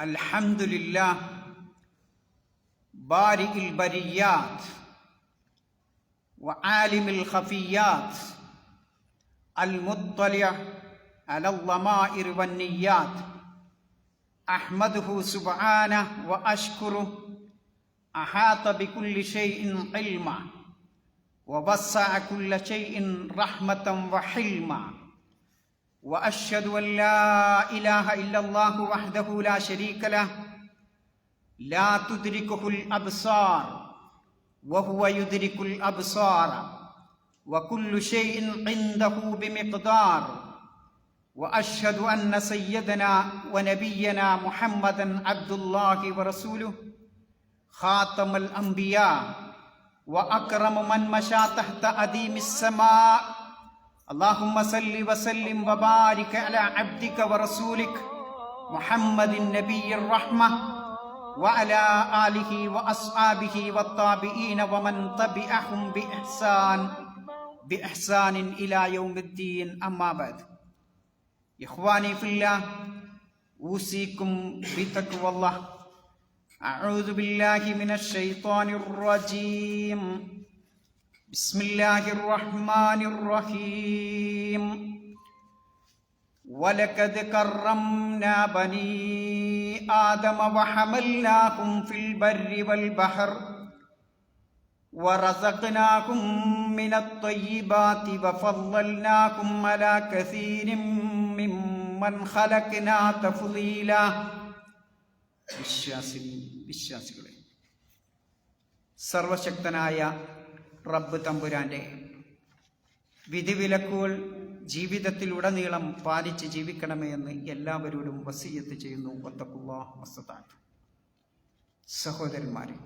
الحمد لله بارئ البريات وعالم الخفيات المطلع على الضمائر والنيات احمده سبحانه واشكره احاط بكل شيء علما ووسع كل شيء رحمه وحلما وأشهد أن لا إله إلا الله وحده لا شريك له لا تدركه الأبصار وهو يدرك الأبصار وكل شيء عنده بمقدار. وأشهد أن سيدنا ونبينا محمدا عبد الله ورسوله خاتم الأنبياء وأكرم من مشى تحت أديم السماء. اللهم صل وسلم وبارك على عبدك ورسولك محمد النبي الرحمة وعلى آله وأصحابه والتابعين ومن تبعهم بإحسان بإحسان إلى يوم الدين. أما بعد إخواني في الله أوصيكم بتقوى الله. أعوذ بالله من الشيطان الرجيم. بسم الله الرحمن الرحيم ولقد كرمنا بني آدم وحملناهم في البر والبحر ورزقناهم من الطيبات وفضلناكم على كثير ممن خلقنا تفضيلا വിശ്വാസി വിശ്വാസികളെ സർവശക്തനായ റബ്ബ് തമ്പുരാന്റെ. വിധിവിലക്കുകൾ ജീവിതത്തിലുടനീളം പാലിച്ച് ജീവിക്കണമേ എന്ന് എല്ലാവരോടും വസീയത്ത് ചെയ്യുന്നു. വത്തക്കുള്ള വസ്തുതാൻ സഹോദരന്മാരെ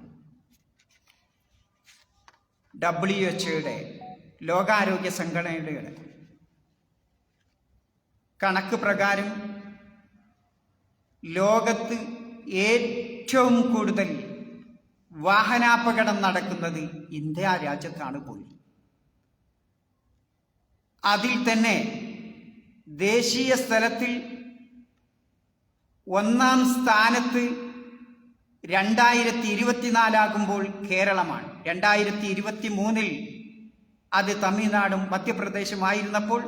ഡബ്ല്യു എച്ച്ഒയുടെ ലോകാരോഗ്യ സംഘടനയുടെ കണക്ക് പ്രകാരം ലോകത്ത് ഏറ്റവും കൂടുതൽ വാഹനാപകടം നടക്കുന്നത് ഇന്ത്യ രാജ്യത്താണ് പോയി. അതിൽ തന്നെ ദേശീയ സ്ഥലത്തിൽ ഒന്നാം സ്ഥാനത്ത് രണ്ടായിരത്തി ഇരുപത്തിനാലാകുമ്പോൾ കേരളമാണ്. രണ്ടായിരത്തി ഇരുപത്തി മൂന്നിൽ അത് തമിഴ്നാടും മധ്യപ്രദേശുമായിരുന്നപ്പോൾ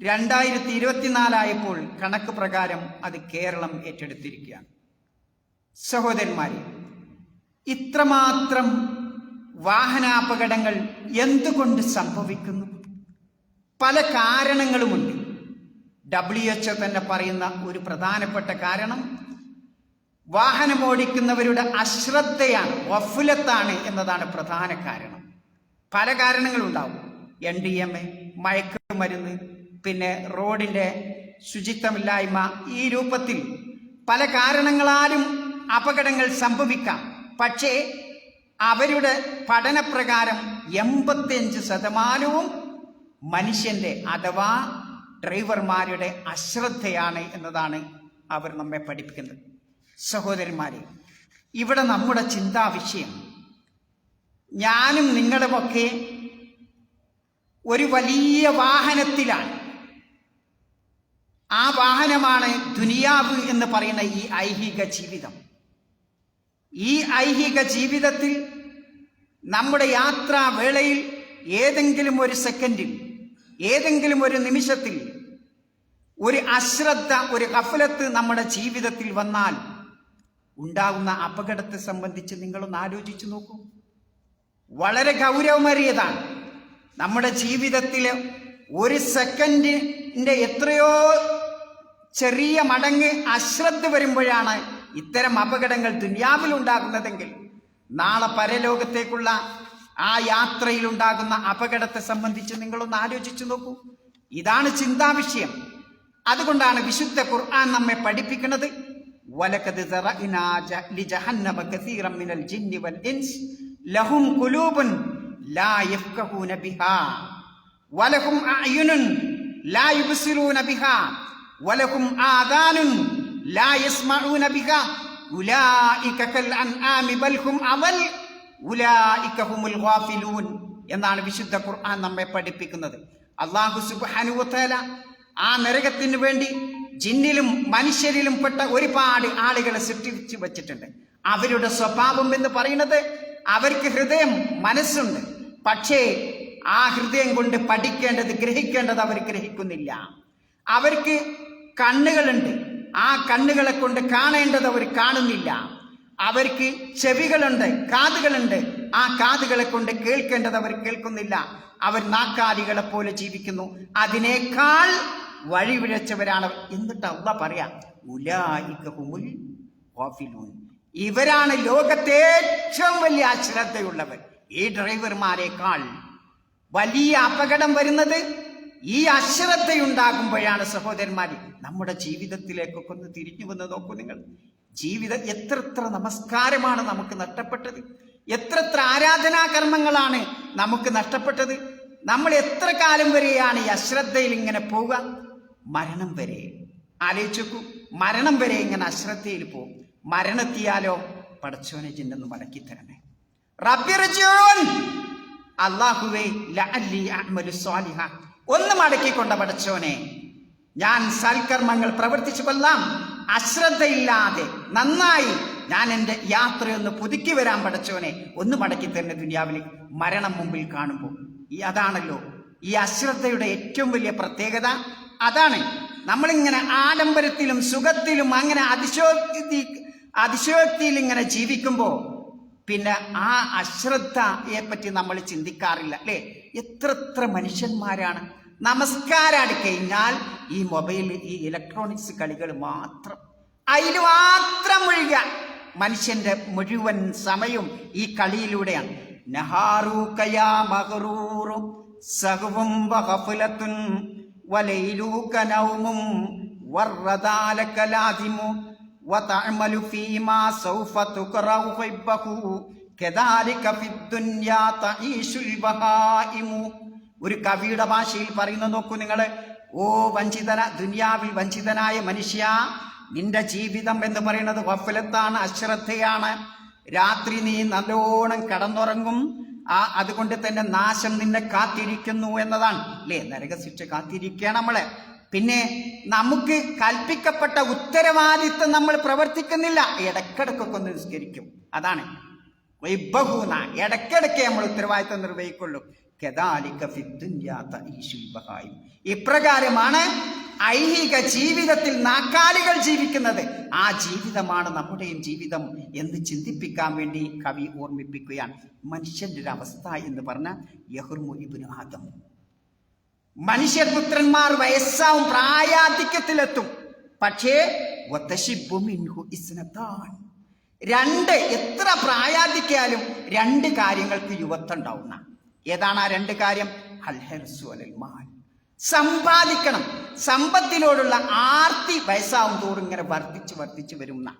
രണ്ടായിരത്തി ഇരുപത്തിനാലായപ്പോൾ കണക്ക് പ്രകാരം അത് കേരളം ഏറ്റെടുത്തിരിക്കുകയാണ്. സഹോദരന്മാരെ ഇത്രമാത്രം വാഹനാപകടങ്ങൾ എന്തുകൊണ്ട് സംഭവിക്കുന്നു? പല കാരണങ്ങളുമുണ്ട്. ഡബ്ല്യു എച്ച് തന്നെ പറയുന്ന ഒരു പ്രധാനപ്പെട്ട കാരണം വാഹനം ഓടിക്കുന്നവരുടെ അശ്രദ്ധയാണ് വഫുലത്താണ് എന്നതാണ് പ്രധാന കാരണം. പല കാരണങ്ങളുണ്ടാവും. എൻ ഡി എം എ മയക്കുമരുന്ന് പിന്നെ റോഡിന്റെ ശുചിത്വമില്ലായ്മ ഈ രൂപത്തിൽ പല കാരണങ്ങളാലും അപകടങ്ങൾ സംഭവിക്കാം. പക്ഷേ അവരുടെ പഠനപ്രകാരം എൺപത്തിയഞ്ച് ശതമാനവും മനുഷ്യന്റെ അഥവാ ഡ്രൈവർമാരുടെ അശ്രദ്ധയാണ് എന്നതാണ് അവർ നമ്മെ പഠിപ്പിക്കുന്നത്. സഹോദരന്മാരെ ഇവിടെ നമ്മുടെ ചിന്താ വിഷയം. ഞാനും നിങ്ങളുമൊക്കെ ഒരു വലിയ വാഹനത്തിലാണ്. ആ വാഹനമാണ് ദുനിയാവ് എന്ന് പറയുന്ന ഈ ഐഹിക ജീവിതം. ഈ ഐഹിക ജീവിതത്തിൽ നമ്മുടെ യാത്രാവേളയിൽ ഏതെങ്കിലും ഒരു സെക്കൻഡിൽ ഏതെങ്കിലും ഒരു നിമിഷത്തിൽ ഒരു അശ്രദ്ധ ഒരു കഫലത്ത് നമ്മുടെ ജീവിതത്തിൽ വന്നാൽ ഉണ്ടാകുന്ന അപകടത്തെ സംബന്ധിച്ച് നിങ്ങളൊന്ന് ആലോചിച്ചു നോക്കൂ. വളരെ ഗൗരവമേറിയതാണ്. നമ്മുടെ ജീവിതത്തിൽ ഒരു സെക്കൻഡിന്റെ എത്രയോ ചെറിയ മടങ്ങ് അശ്രദ്ധ വരുമ്പോഴാണ് ഇത്തരം അപകടങ്ങൾ ദുന്യാവിൽ ഉണ്ടാകുന്നതെങ്കിൽ നാളെ പരലോകത്തേക്കുള്ള ആ യാത്രയിൽ ഉണ്ടാകുന്ന അപകടത്തെ സംബന്ധിച്ച് നിങ്ങളൊന്ന് ആലോചിച്ചു നോക്കൂ ഇതാണ് ചിന്താ വിഷയം അതുകൊണ്ടാണ് വിശുദ്ധ ഖുർആൻ നമ്മെ പഠിപ്പിക്കുന്നത് വലക്കത് لجهنم كثيرا من الجن والإنس لهم قلوب لا يفقهون بها ولهم أعين لا يبصرون بها ولهم آذان എന്നാണ് വിശുദ്ധ ഖുർആൻ നമ്മെ പഠിപ്പിക്കുന്നത്. അള്ളാഹു സുബാനുവത്തേല ആ നരകത്തിന് വേണ്ടി ജിന്നിലും മനുഷ്യരിലും പെട്ട ഒരുപാട് ആളുകളെ സൃഷ്ടിച്ചു വച്ചിട്ടുണ്ട്. അവരുടെ സ്വഭാവം എന്ന് പറയുന്നത് അവർക്ക് ഹൃദയം മനസ്സുണ്ട്. പക്ഷേ ആ ഹൃദയം കൊണ്ട് പഠിക്കേണ്ടത് ഗ്രഹിക്കേണ്ടത് അവർ ഗ്രഹിക്കുന്നില്ല. അവർക്ക് കണ്ണുകളുണ്ട്. ആ കണ്ണുകളെ കൊണ്ട് കാണേണ്ടത് അവർ കാണുന്നില്ല. അവർക്ക് ചെവികളുണ്ട് കാതുകളുണ്ട്. ആ കാതുകളെ കൊണ്ട് കേൾക്കേണ്ടത് അവർ കേൾക്കുന്നില്ല. അവർ നാക്കാദികളെ പോലെ ജീവിക്കുന്നു. അതിനേക്കാൾ വഴിവിഴച്ചവരാണ്. എന്നിട്ട് അള്ള പറയാം ഉലായിക്കഹുമുൽ ഗാഫിലൂൻ. ഇവരാണ് ലോകത്തെ ഏറ്റവും വലിയ അശ്രദ്ധയുള്ളവർ. ഈ ഡ്രൈവർമാരെക്കാൾ വലിയ അപകടം വരുന്നത് ഈ അശ്രദ്ധയുണ്ടാകുമ്പോഴാണ് സഹോദരന്മാർ നമ്മുടെ ജീവിതത്തിലേക്കൊക്കെ ഒന്ന് തിരിഞ്ഞു വന്ന് നോക്കൂ നിങ്ങൾ. ജീവിതം എത്രത്ര നമസ്കാരമാണ് നമുക്ക് നഷ്ടപ്പെട്ടത്. എത്രത്ര ആരാധനാ കർമ്മങ്ങളാണ് നമുക്ക് നഷ്ടപ്പെട്ടത്. നമ്മൾ എത്ര കാലം വരെയാണ് ഈ അശ്രദ്ധയിൽ ഇങ്ങനെ പോവുക? മരണം വരെ. ആലോചിച്ചു മരണം വരെ ഇങ്ങനെ അശ്രദ്ധയിൽ പോകും. മരണെത്തിയാലോ പടച്ചോനെ ചിന്നൊന്ന് മടക്കി തരണേ. റബ്ബിർജിഊൻ അള്ളാഹുവേ ലഅല്ലി അഅ്മലു സ്വാലിഹ. ഒന്ന് മടക്കിക്കൊണ്ട പഠിച്ചോനെ ഞാൻ സൽക്കർമ്മങ്ങൾ പ്രവർത്തിച്ചു കൊല്ലാം അശ്രദ്ധയില്ലാതെ നന്നായി ഞാൻ എന്റെ യാത്രയൊന്ന് പുതുക്കി വരാൻ പഠിച്ചവനെ ഒന്ന് മടക്കി തരുന്ന ദുനിയാവിന് മരണം മുമ്പിൽ കാണുമ്പോൾ. ഈ അതാണല്ലോ ഈ അശ്രദ്ധയുടെ ഏറ്റവും വലിയ പ്രത്യേകത. അതാണ് നമ്മളിങ്ങനെ ആഡംബരത്തിലും സുഖത്തിലും അങ്ങനെ അതിശോക്തി അതിശോക്തിയിൽ ഇങ്ങനെ ജീവിക്കുമ്പോൾ പിന്നെ ആ അശ്രദ്ധയെ പറ്റി നമ്മൾ ചിന്തിക്കാറില്ല അല്ലേ? എത്ര എത്ര മനുഷ്യന്മാരാണ്. നമസ്കാരാടി കഴിഞ്ഞാൽ ഈ മൊബൈൽ ഈ ഇലക്ട്രോണിക്സ് കളികൾ മാത്രം. അതിൽ മാത്രം മുഴുക. മനുഷ്യന്റെ മുഴുവൻ സമയവും ഈ കളിയിലൂടെയാണ്. മഹറൂറും സഹവും وتعمل فيما سوف تكره حبه كذلك في الدنيا تعيش البهائم ഒരു കവിയുടെ ഭാഷയിൽ പറയുന്ന നോക്കൂ നിങ്ങൾ ഓ വഞ്ചിതന ദുനിയാവിൽ വഞ്ചിതനായ മനുഷ്യ നിന്റെ ജീവിതം എന്ന് പറയുന്നത് വഫലത്താണ് അശ്രദ്ധയാണ് രാത്രി നീ നല്ലോണം കടന്നുറങ്ങും ആ അതുകൊണ്ട് തന്നെ നാശം നിന്നെ കാത്തിരിക്കുന്നു എന്നതാണ് അല്ലേ നരകശിക്ഷ കാത്തിരിക്കുക നമ്മളെ പിന്നെ നമുക്ക് കൽപ്പിക്കപ്പെട്ട ഉത്തരവാദിത്വം നമ്മൾ പ്രവർത്തിക്കുന്നില്ല. ഇടക്കിടക്കൊക്കെ ഒന്ന് നിസ്കരിക്കും. അതാണ്. വൈബഹൂന. ഇടക്കിടക്ക് നമ്മൾ ഉത്തരവാദിത്വം നിർവഹിക്കുള്ളൂ. ഇപ്രകാരമാണ് ഐഹിക ജീവിതത്തിൽ നാക്കാലികൾ ജീവിക്കുന്നത്. ആ ജീവിതമാണ് നമ്മുടെയും ജീവിതം എന്ന് ചിന്തിപ്പിക്കാൻ വേണ്ടി കവി ഓർമ്മിപ്പിക്കുകയാണ്. മനുഷ്യന്റെ ഒരു അവസ്ഥ എന്ന് പറഞ്ഞ യഹുർമു ആദം. മനുഷ്യപുത്രന്മാർ വയസ്സാവും പ്രായാധിക്യത്തിലെത്തും. പക്ഷേ മിൻഹു. രണ്ട് എത്ര പ്രായാധിക്യാലും രണ്ട് കാര്യങ്ങൾക്ക് യുവത്വം ഉണ്ടാവുന്ന ഏതാണ് ആ രണ്ട് കാര്യം? മാൽ. സമ്പാദിക്കണം. സമ്പത്തിനോടുള്ള ആർത്തി വയസ്സാവും തോറും ഇങ്ങനെ വർദ്ധിച്ച് വർദ്ധിച്ച് വരുന്ന.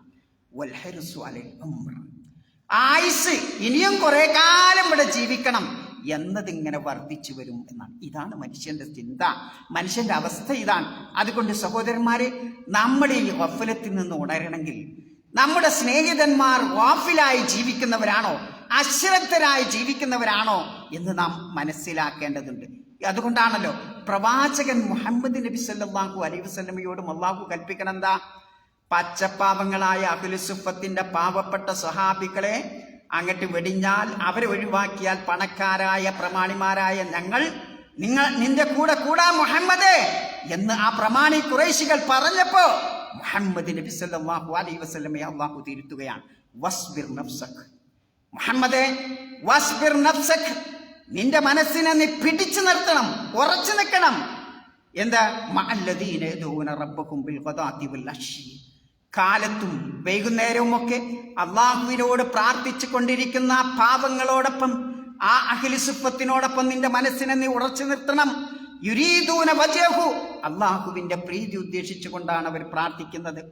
ആയുസ് ഇനിയും കുറെ കാലം ഇവിടെ ജീവിക്കണം. എന്നതിങ്ങനെ വർദ്ധിച്ചു വരും എന്നാണ്. ഇതാണ് മനുഷ്യന്റെ ചിന്ത. മനുഷ്യന്റെ അവസ്ഥ ഇതാണ്. അതുകൊണ്ട് സഹോദരന്മാരെ നമ്മുടെ ഈ വഫലത്തിൽ നിന്ന് ഉണരണമെങ്കിൽ നമ്മുടെ സ്നേഹിതന്മാർ വാഫിലായി ജീവിക്കുന്നവരാണോ? അശ്രദ്ധരായി ജീവിക്കുന്നവരാണോ? എന്ന് നാം മനസ്സിലാക്കേണ്ടതുണ്ട്. അതുകൊണ്ടാണല്ലോ പ്രവാചകൻ മുഹമ്മദ് നബി സല്ലാഹു അലൈഹി വസ്ലമയോടും അള്ളാഹു കൽപ്പിക്കണം എന്താ പച്ചപ്പാവങ്ങളായ അഖിലുസുഫത്തിന്റെ പാവപ്പെട്ട സ്വഹാബികളെ അങ്ങട്ട് വെടിഞ്ഞാൽ അവരെ ഒഴിവാക്കിയാൽ പണക്കാരായ പ്രമാണിമാരായ ഞങ്ങൾ നിങ്ങൾ നിന്റെ കൂടെ കൂടാ മുഹമ്മദ് എന്ന് ആ പ്രമാണി കുറേശികൾ പറഞ്ഞപ്പോ മുഹമ്മദ് നബി സല്ലല്ലാഹു അലൈഹി വസല്ലമയെ അള്ളാഹു തിരുത്തുകയാണ്. വസ്ബിർ നഫ്സക്. മുഹമ്മദേ വസ്ബിർ നഫ്സക്. നിന്റെ മനസ്സിനെ നീ പിടിച്ചു നിർത്തണം ഉറച്ചു നിൽക്കണം. എന്താ? മഅല്ലദീന യദൂന റബ്ബകും ബിൽ ഗദാത്തി വൽ അശി കാലത്തും വൈകുന്നേരവും ഒക്കെ അള്ളാഹുവിനോട് പ്രാർത്ഥിച്ചു കൊണ്ടിരിക്കുന്ന ആ പാവങ്ങളോടൊപ്പം ആ അഖിലിസുപ്പത്തിനോടൊപ്പം നിന്റെ മനസ്സിനെ നീ ഉറച്ചു നിർത്തണം. യുരീദൂന വജഹു. അള്ളാഹുവിന്റെ പ്രീതി ഉദ്ദേശിച്ചുകൊണ്ടാണ് അവർ പ്രാർത്ഥിക്കുന്നത്.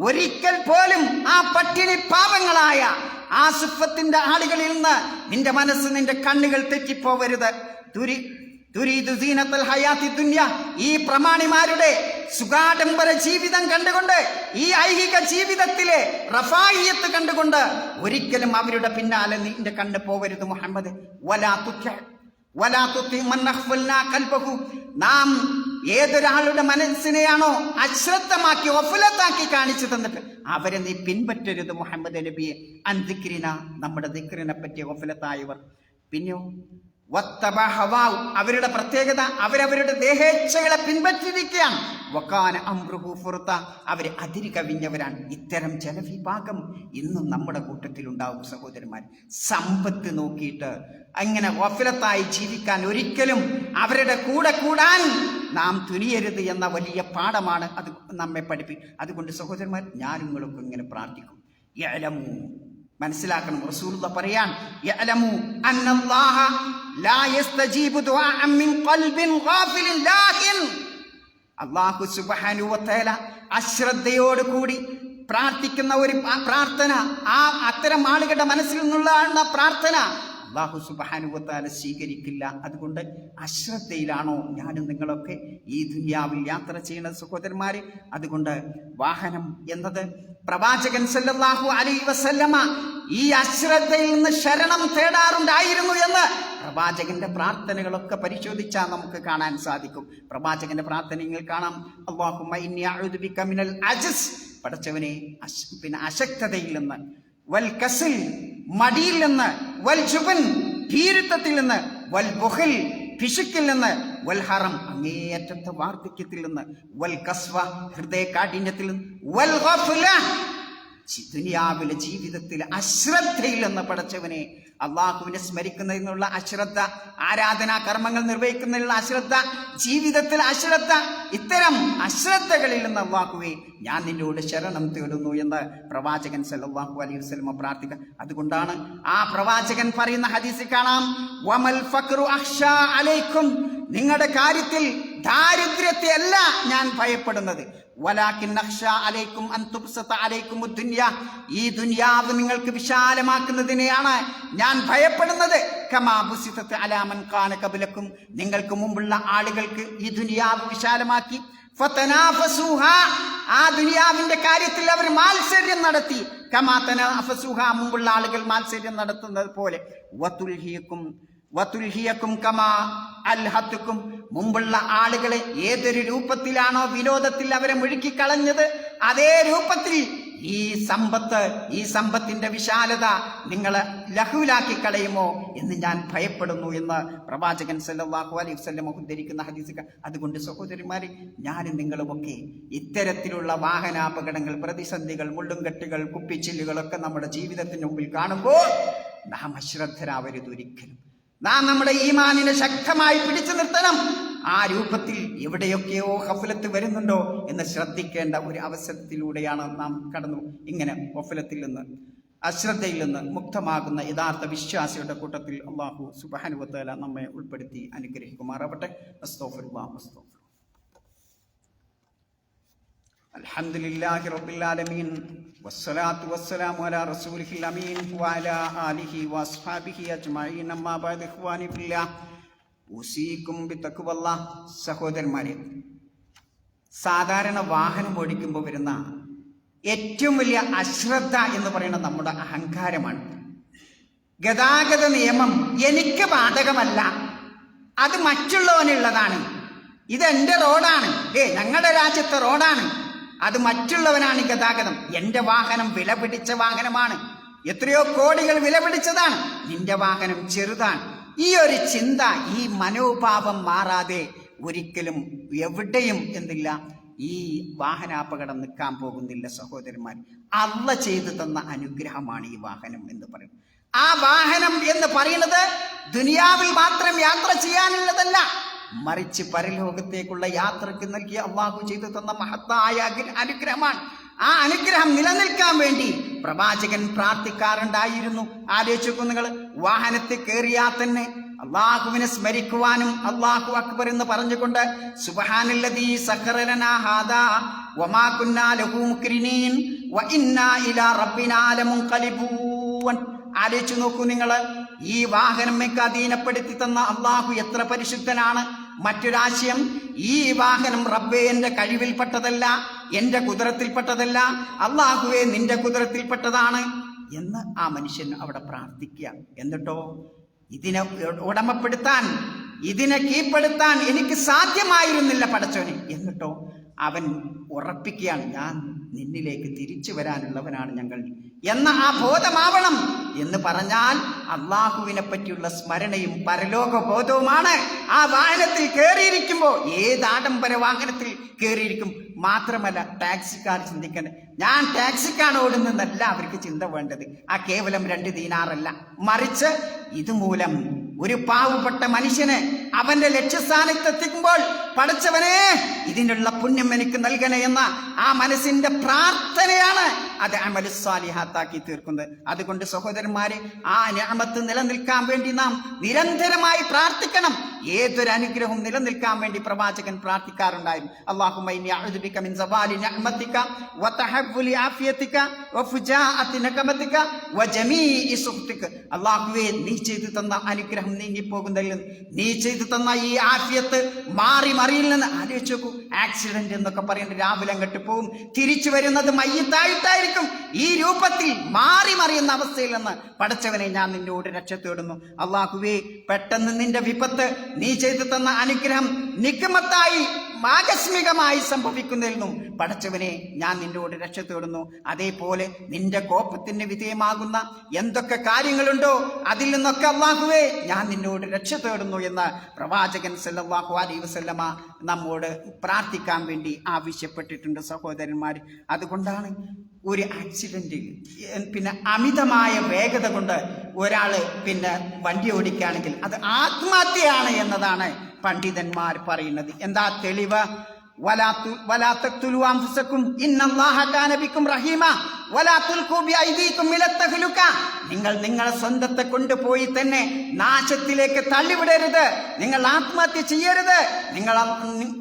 ഒരിക്കൽ പോലും ആ പട്ടിണി പാപങ്ങളായ ആ സുഫത്തിന്റെ ആളുകളിൽ നിന്ന് നിന്റെ മനസ്സ് നിന്റെ കണ്ണുകൾ തെറ്റിപ്പോവരുത്. ദുരി തുരീദു സീനത്തൽ ഹയാത്തി ദുന്യ. ഈ പ്രമാണിമാരുടെ സുഖാഡംബര ജീവിതം കണ്ടുകൊണ്ട് ഈ ഐഹിക ജീവിതത്തിലെ റഫായിയത്ത് കണ്ടുകൊണ്ട് ഒരിക്കലും അവരുടെ പിന്നാലെ നിന്റെ കണ്ണ് പോവരുത് മുഹമ്മദ്. നാം ഏതൊരാളുടെ മനസ്സിനെയാണോ അശ്രദ്ധമാക്കി ഒഫലത്താക്കി കാണിച്ചു തന്നിട്ട് അവരെ നീ പിൻപറ്റരുത് മുഹമ്മദ് നബിയെ. അന്തിക്രിന നമ്മുടെ ദിക്രിനെ പറ്റിയ ഒഫലത്തായവർ. പിന്നെയോ അവരുടെ പ്രത്യേകത അവരവരുടെ ദേഹേച്ഛകളെ പിൻപറ്റിയിരിക്കുകയാണ്. വക്കാന അമ്രുഹു ഫുർത്ത അവർ അതിരി കവിഞ്ഞവരാണ്. ഇത്തരം ജനവിഭാഗം ഇന്നും നമ്മുടെ കൂട്ടത്തിലുണ്ടാവും സഹോദരന്മാർ സമ്പത്ത് നോക്കിയിട്ട് അങ്ങനെ വഫലത്തായി ജീവിക്കാൻ ഒരിക്കലും അവരുടെ കൂടെ കൂടാൻ നാം തുനിയരുത് എന്ന വലിയ പാഠമാണ് അത് നമ്മെ പഠിപ്പി അതുകൊണ്ട് സഹോദരന്മാർ ഞാനും ഇങ്ങനെ പ്രാർത്ഥിക്കും. മനസ്സിലാക്കണം. റസൂലുള്ള പറയാൻ വ തആല അശ്രദ്ധയോട് കൂടി പ്രാർത്ഥിക്കുന്ന ഒരു പ്രാർത്ഥന ആ അത്തരം ആളുകളുടെ മനസ്സിൽ നിന്നുള്ള പ്രാർത്ഥന. അള്ളാഹു സുബാനുവത്താല സ്വീകരിക്കില്ല. അതുകൊണ്ട് അശ്രദ്ധയിലാണോ ഞാനും നിങ്ങളൊക്കെ ഈ ദുനിയാവിൽ യാത്ര ചെയ്യുന്ന സഹോദരന്മാരെ? അതുകൊണ്ട് വാഹനം എന്നത് പ്രവാചകൻ സല്ലല്ലാഹു അലൈ വസല്ലമ ഈ അശ്രദ്ധയിൽ നിന്ന് ശരണം തേടാറുണ്ടായിരുന്നു എന്ന് പ്രവാചകന്റെ പ്രാർത്ഥനകളൊക്കെ പരിശോധിച്ചാൽ നമുക്ക് കാണാൻ സാധിക്കും. പ്രവാചകന്റെ പ്രാർത്ഥനയിൽ കാണാം. മിനൽ അജസ്. പടച്ചവനെ പിന്നെ അശക്തതയിൽ നിന്ന് വൽ കസിൽ മടിയിൽ നിന്ന് വൽ ജുബൻ ഭീരുത്വത്തിൽ നിന്ന് വൽ ബുഹിൽ പിശുക്കിൽ നിന്ന് വൽ ഹറം അങ്ങേയറ്റത്തെ വാർദ്ധക്യത്തിൽ നിന്ന് വൽ കസ്വ ഹൃദയ കാഠിന്യത്തിൽ നിന്ന് വൽ ദുനിയാവിലെ ജീവിതത്തിൽ അശ്രദ്ധയിൽ നിന്ന് പടച്ചവനെ അള്ളാഹുവിനെ സ്മരിക്കുന്നതിനുള്ള അശ്രദ്ധ ആരാധനാ കർമ്മങ്ങൾ നിർവഹിക്കുന്നതിനുള്ള അശ്രദ്ധ ജീവിതത്തിൽ അശ്രദ്ധ ഇത്തരം അശ്രദ്ധകളിൽ നിന്ന് അള്ളാഹുവെ ഞാൻ നിന്നോട് ശരണം തേടുന്നു എന്ന് പ്രവാചകൻ സല്ലല്ലാഹു അലൈഹി വസ്ലമ പ്രാർത്ഥിക്കുക അതുകൊണ്ടാണ് ആ പ്രവാചകൻ പറയുന്ന ഹദീസിൽ കാണാം വമൽ ഫക്രു അലൈക്കും നിങ്ങളുടെ കാര്യത്തിൽ ദാരിദ്ര്യത്തെ അല്ല ഞാൻ ഭയപ്പെടുന്നത്. അലൈക്കും ഈ ദുനിയാവ് നിങ്ങൾക്ക് വിശാലമാക്കുന്നതിനെയാണ് ഞാൻ ഭയപ്പെടുന്നത്. കമാ ബുസിതത്ത് അലാമൻ കാന കബലക്കും നിങ്ങൾക്ക് മുമ്പുള്ള ആളുകൾക്ക് ഈ ദുനിയാവ് വിശാലമാക്കി. ആ ദുനിയാവിന്റെ കാര്യത്തിൽ അവർ മാത്സര്യം നടത്തി. കമാ തനാഫസുഹ. മുമ്പുള്ള ആളുകൾ മാത്സര്യം നടത്തുന്നത് പോലെ. വതുൽഹിയക്കും കമാ അൽഹത്തുക്കും. മുമ്പുള്ള ആളുകളെ ഏതൊരു രൂപത്തിലാണോ വിനോദത്തിൽ അവരെ മുഴുക്കി കളഞ്ഞത് അതേ രൂപത്തിൽ ഈ സമ്പത്ത് ഈ സമ്പത്തിന്റെ വിശാലത നിങ്ങൾ ലഹുവിലാക്കി കളയുമോ എന്ന് ഞാൻ ഭയപ്പെടുന്നു എന്ന് പ്രവാചകൻ സല്ലാഹു അലൈഹി വസല്ലം ഉദ്ധരിക്കുന്ന ഹദീസുകൾ അതുകൊണ്ട് സഹോദരിമാരെ ഞാനും നിങ്ങളുമൊക്കെ ഇത്തരത്തിലുള്ള വാഹനാപകടങ്ങൾ പ്രതിസന്ധികൾ മുള്ളുംകെട്ടുകൾ കുപ്പിച്ചില്ലുകളൊക്കെ നമ്മുടെ ജീവിതത്തിന് മുമ്പിൽ കാണുമ്പോൾ നാം അശ്രദ്ധരാവരുത് ഒരിക്കലും. നാം നമ്മുടെ ഈമാനിനെ ശക്തമായി പിടിച്ചു നിർത്തണം. ആ രൂപത്തിൽ എവിടെയൊക്കെയോ ഹഫലത്ത് വരുന്നുണ്ടോ എന്ന് ശ്രദ്ധിക്കേണ്ട ഒരു അവസരത്തിലൂടെയാണ് നാം കടന്നു. ഇങ്ങനെ ഹഫലത്തിൽ നിന്ന് അശ്രദ്ധയിൽ നിന്ന് മുക്തമാകുന്ന യഥാർത്ഥ വിശ്വാസിയുടെ കൂട്ടത്തിൽ അള്ളാഹു സുബാനുവത്തല നമ്മെ ഉൾപ്പെടുത്തി അനുഗ്രഹിക്കുമാറാവട്ടെ. അസ്തോഫർ അസ്തോഫർ അലഹമുല്ലാഹി والصلاة والسلام على رسوله الأمين وعلى آله وأصحابه أجمعين أما بعد إخواني في الله ഉസീക്കും ബിത്തക്കുവല്ല സഹോദരന്മാരെ സാധാരണ വാഹനം ഓടിക്കുമ്പോൾ വരുന്ന ഏറ്റവും വലിയ അശ്രദ്ധ എന്ന് പറയുന്നത് നമ്മുടെ അഹങ്കാരമാണ് ഗതാഗത നിയമം എനിക്ക് ബാധകമല്ല അത് മറ്റുള്ളവനുള്ളതാണ് ഇത് എൻ്റെ റോഡാണ് ഏ ഞങ്ങളുടെ രാജ്യത്തെ റോഡാണ് അത് മറ്റുള്ളവനാണ് ഗതാഗതം. എന്റെ വാഹനം വില പിടിച്ച വാഹനമാണ്. എത്രയോ കോടികൾ വില പിടിച്ചതാണ്. നിന്റെ വാഹനം ചെറുതാണ്. ഈ ഒരു ചിന്ത ഈ മനോഭാവം മാറാതെ ഒരിക്കലും എവിടെയും എന്നില്ല ഈ വാഹനാപകടം നിൽക്കാൻ പോകുന്നില്ല സഹോദരന്മാർ. അല്ല ചെയ്തു തന്ന അനുഗ്രഹമാണ് ഈ വാഹനം എന്ന് പറയുന്നത് ആ വാഹനം എന്ന് പറയുന്നത് ദുനിയാവിൽ മാത്രം യാത്ര ചെയ്യാനുള്ളതല്ല. മറിച്ച് പരലോകത്തേക്കുള്ള യാത്രയ്ക്ക് നൽകിയ അള്ളാഹു ചെയ്തു തന്ന മഹത്തായ അനുഗ്രഹമാണ്. ആ അനുഗ്രഹം നിലനിൽക്കാൻ വേണ്ടി പ്രവാചകൻ പ്രാർത്ഥിക്കാറുണ്ടായിരുന്നു. ആലോചിച്ചു നിങ്ങൾ വാഹനത്തിൽ കയറിയാൽ തന്നെ അള്ളാഹുവിനെ സ്മരിക്കുവാനും അള്ളാഹു അക്ബർ എന്ന് പറഞ്ഞുകൊണ്ട് സഖറലനാ ഹാദാ വമാ കുന്നാ ലഹു മുക്രിനീൻ ഇലാ ആലോചിച്ചു നോക്കൂ നിങ്ങൾ ഈ വാഹനം അധീനപ്പെടുത്തി തന്ന അള്ളാഹു എത്ര പരിശുദ്ധനാണ്. മറ്റൊരാശയം ഈ വാഹനം റബ്ബെ എന്റെ കഴിവിൽപ്പെട്ടതല്ല എന്റെ കുതിരത്തിൽപ്പെട്ടതല്ല അള്ളാഹുവെ നിന്റെ കുതിരത്തിൽപ്പെട്ടതാണ് എന്ന് ആ മനുഷ്യൻ അവിടെ പ്രാർത്ഥിക്കുക. എന്നിട്ടോ? ഇതിനെ ഉടമപ്പെടുത്താൻ ഇതിനെ കീഴ്പ്പെടുത്താൻ എനിക്ക് സാധ്യമായിരുന്നില്ല പടച്ചോനെ. എന്നിട്ടോ? അവൻ ഉറപ്പിക്കുകയാണ് ഞാൻ നിന്നിലേക്ക് തിരിച്ചു വരാനുള്ളവനാണ് ഞങ്ങൾ എന്ന ആ ബോധമാവണം എന്ന് പറഞ്ഞാൽ അള്ളാഹുവിനെ പറ്റിയുള്ള സ്മരണയും പരലോക ബോധവുമാണ് ആ വാഹനത്തിൽ കയറിയിരിക്കുമ്പോൾ ഏത് ആഡംബര വാഹനത്തിൽ കയറിയിരിക്കും മാത്രമല്ല ടാക്സിക്കാർ ചിന്തിക്കേണ്ടത് ഞാൻ ടാക്സിക്കാണ് ഓടുന്നതല്ല അവർക്ക് ചിന്ത വേണ്ടത്. ആ കേവലം രണ്ട് ദീനാറല്ല. മറിച്ച് ഇതുമൂലം ഒരു പാവപ്പെട്ട മനുഷ്യന് അവന്റെ ലക്ഷ്യസ്ഥാനത്ത് എത്തിക്കുമ്പോൾ പഠിച്ചവനെ ഇതിനുള്ള പുണ്യം എനിക്ക് നൽകണേ എന്ന ആ മനസ്സിന്റെ പ്രാർത്ഥനയാണ് അത് അമലുസ്വാലിഹാത്താക്കി തീർക്കുന്നത്. അതുകൊണ്ട് സഹോദരന്മാരെ ആ ഞാമത്ത് നിലനിൽക്കാൻ വേണ്ടി നാം നിരന്തരമായി പ്രാർത്ഥിക്കണം. ഏതൊരു അനുഗ്രഹവും നിലനിൽക്കാൻ വേണ്ടി പ്രവാചകൻ പ്രാർത്ഥിക്കാറുണ്ടായിരുന്നു. അള്ളാഹുവേ നീ ചെയ്തു തന്ന അനുഗ്രഹം നീങ്ങിപ്പോകുന്നതിൽ നീ ചെയ്തു തന്ന ഈ ആഫിയത്ത് മാറി മറിയിൽ നിന്ന് ആലോചിച്ച് നോക്കൂ. ആക്സിഡന്റ് എന്നൊക്കെ പറയുന്നത് രാവിലെ അങ്ങോട്ട് തിരിച്ചു വരുന്നത് മയ്യത്തായിട്ടായിരിക്കും. ഈ രൂപത്തിൽ മാറി മറിയുന്ന അവസ്ഥയിൽ നിന്ന് പടച്ചവനെ ഞാൻ നിന്നോട് രക്ഷ തേടുന്നു അള്ളാഹുവേ പെട്ടെന്ന് നിന്റെ വിപത്ത് നീ ചെയ്തു തന്ന അനുഗ്രഹം നിഗമത്തായി ആകസ്മികമായി സംഭവിക്കുന്നതിൽ നിന്നും പടച്ചവനെ ഞാൻ നിന്നോട് രക്ഷ തേടുന്നു അതേപോലെ നിന്റെ കോപത്തിന് വിധേയമാകുന്ന എന്തൊക്കെ കാര്യങ്ങളുണ്ടോ അതിൽ നിന്നൊക്കെ അള്ളാഹുവേ ഞാൻ നിന്നോട് രക്ഷ തേടുന്നു എന്ന് പ്രവാചകൻ സല്ലാഹു അലൈ വസല്ലമ നമ്മോട് പ്രാർത്ഥിക്കാൻ വേണ്ടി ആവശ്യപ്പെട്ടിട്ടുണ്ട് സഹോദരന്മാർ. അതുകൊണ്ടാണ് ഒരു ആക്സിഡന്റ് പിന്നെ അമിതമായ വേഗത കൊണ്ട് ഒരാൾ പിന്നെ വണ്ടി ഓടിക്കുകയാണെങ്കിൽ അത് ആത്മഹത്യയാണ് എന്നതാണ് പണ്ഡിതന്മാർ പറയുന്നത്. എന്താ തെളിവ്. നിങ്ങൾ നിങ്ങളെ സ്വന്തത്തെ കൊണ്ടുപോയി തന്നെ നാശത്തിലേക്ക് തള്ളിവിടരുത്. നിങ്ങൾ ആത്മഹത്യ ചെയ്യരുത്. നിങ്ങൾ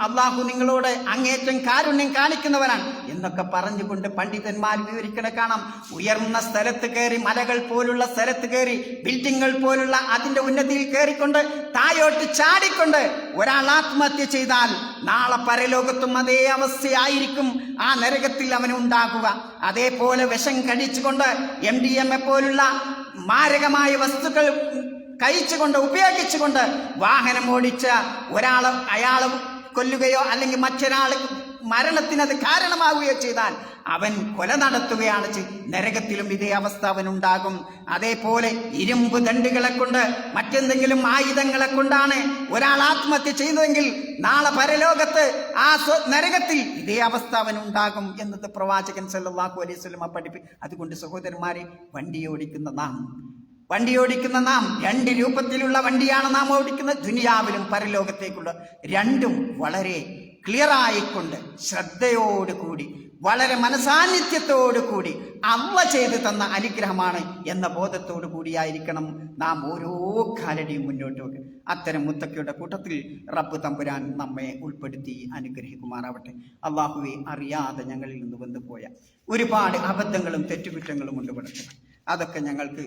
അള്ളാഹു നിങ്ങളോട് അങ്ങേറ്റം കാരുണ്യം കാണിക്കുന്നവനാണ്. എന്നൊക്കെ പറഞ്ഞുകൊണ്ട് പണ്ഡിതന്മാർ വിവരിക്കണ കാണാം. ഉയർന്ന സ്ഥലത്ത് കയറി മലകൾ പോലുള്ള സ്ഥലത്ത് കയറി ബിൽഡിങ്ങുകൾ പോലുള്ള അതിന്റെ ഉന്നതിയിൽ കയറിക്കൊണ്ട് തായോട്ട് ചാടിക്കൊണ്ട് ഒരാൾ ആത്മഹത്യ ചെയ്താൽ നാളെ പരലോകത്തും അതേ അവസ്ഥയായിരിക്കും. ആ നരകത്തിൽ അവന് ഉണ്ടാകുക. അതേപോലെ വിഷം കഴിച്ചുകൊണ്ട് എം ഡി എം എ പോലുള്ള മാരകമായ വസ്തുക്കൾ കഴിച്ചുകൊണ്ട് ഉപയോഗിച്ചുകൊണ്ട് വാഹനം ഓടിച്ച ഒരാൾ അയാൾ കൊല്ലുകയോ അല്ലെങ്കിൽ മറ്റൊരാൾ മരണത്തിനത് കാരണമാവുകയോ ചെയ്താൽ അവൻ കൊല നടത്തുകയാണ് നരകത്തിലും ഇതേ അവസ്ഥ അവനുണ്ടാകും. അതേപോലെ ഇരുമ്പ് ദണ്ടുകളെ കൊണ്ട് മറ്റെന്തെങ്കിലും ആയുധങ്ങളെ കൊണ്ടാണ് ഒരാൾ ആത്മഹത്യ ചെയ്തതെങ്കിൽ നാളെ പരലോകത്ത് ആ നരകത്തിൽ ഇതേ അവസ്ഥ അവനുണ്ടാകും എന്നത് പ്രവാചകൻ സല്ലാഹു അലൈഹി സ്വലമ പഠിപ്പി അതുകൊണ്ട് സഹോദരന്മാരെ വണ്ടി ഓടിക്കുന്ന നാം വണ്ടി ഓടിക്കുന്ന നാം രണ്ട് രൂപത്തിലുള്ള വണ്ടിയാണ് നാം ഓടിക്കുന്നത്. ദുനിയാവിലും പരലോകത്തേക്കുള്ള രണ്ടും വളരെ ക്ലിയർ ആയിക്കൊണ്ട് ശ്രദ്ധയോടുകൂടി വളരെ മനസാന്നിധ്യത്തോടുകൂടി കൂടി അള്ള ചെയ്തു തന്ന അനുഗ്രഹമാണ് എന്ന ബോധത്തോടു കൂടിയായിരിക്കണം നാം ഓരോ കാലടിയും മുന്നോട്ട് വെക്കുക. അത്തരം മുത്തക്കയുടെ കൂട്ടത്തിൽ റബ്ബ് തമ്പുരാൻ നമ്മെ ഉൾപ്പെടുത്തി അനുഗ്രഹിക്കുമാറാവട്ടെ. അള്ളാഹുവെ അറിയാതെ ഞങ്ങളിൽ നിന്ന് വന്നുപോയ ഒരുപാട് അബദ്ധങ്ങളും തെറ്റുകുറ്റങ്ങളും ഉണ്ട് അതൊക്കെ ഞങ്ങൾക്ക്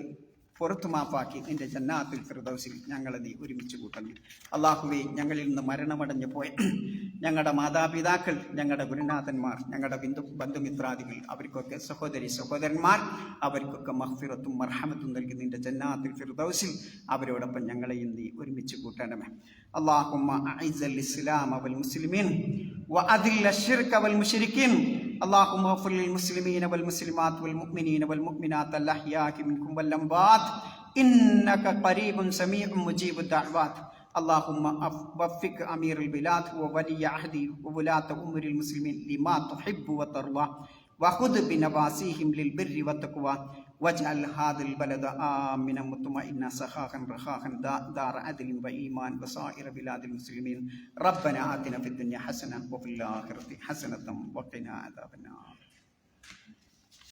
പുറത്തു മാപ്പാക്കി നിന്റെ ജന്നാത്തിൽ ഫിർദൗസിൽ ഞങ്ങളെ നീ ഒരുമിച്ച് കൂട്ടണം അള്ളാഹുവെ ഞങ്ങളിൽ നിന്ന് മരണമടഞ്ഞു പോയ ഞങ്ങളുടെ മാതാപിതാക്കൾ ഞങ്ങളുടെ ഗുരുനാഥന്മാർ ഞങ്ങളുടെ ബന്ധു ബന്ധുമിത്രാദികൾ അവർക്കൊക്കെ സഹോദരി സഹോദരന്മാർ അവർക്കൊക്കെ മഹ്ഫിറത്തും മർഹമത്തും നൽകി നിന്റെ ജന്നാത്തിൽ ഫിർദൗസിൽ അവരോടൊപ്പം ഞങ്ങളെയും നീ ഒരുമിച്ച് കൂട്ടണമേ اللهم أعز الإسلام والمسلمين وأذل الشرك والمشركين اللهم اغفر للمسلمين والمسلمات والمؤمنين والمؤمنات الأحياء منكم والأموات. إنك قريب سميع مجيب الدعوات. اللهم وفق أمير البلاد وولي عهده وولاة أمور المسلمين لما تحب وترضى. وخذ بنواسيهم للبر والتقوى. വജാൽ ഹാദിൽ ബലദ ആമിന മുത്തുമഇന്ന സഹാഹൻ റഹാഹൻ ദാർ അദിൽ വഈമാൻ വസായിറ ബിലാദിൽ മുസ്ലിമീൻ. റബ്ബന ആതിന ഫിദ്ദുനിയ ഹസന വഫിൽ ആഖിറതി ഹസനതം വഖിന അദാബന്നാർ.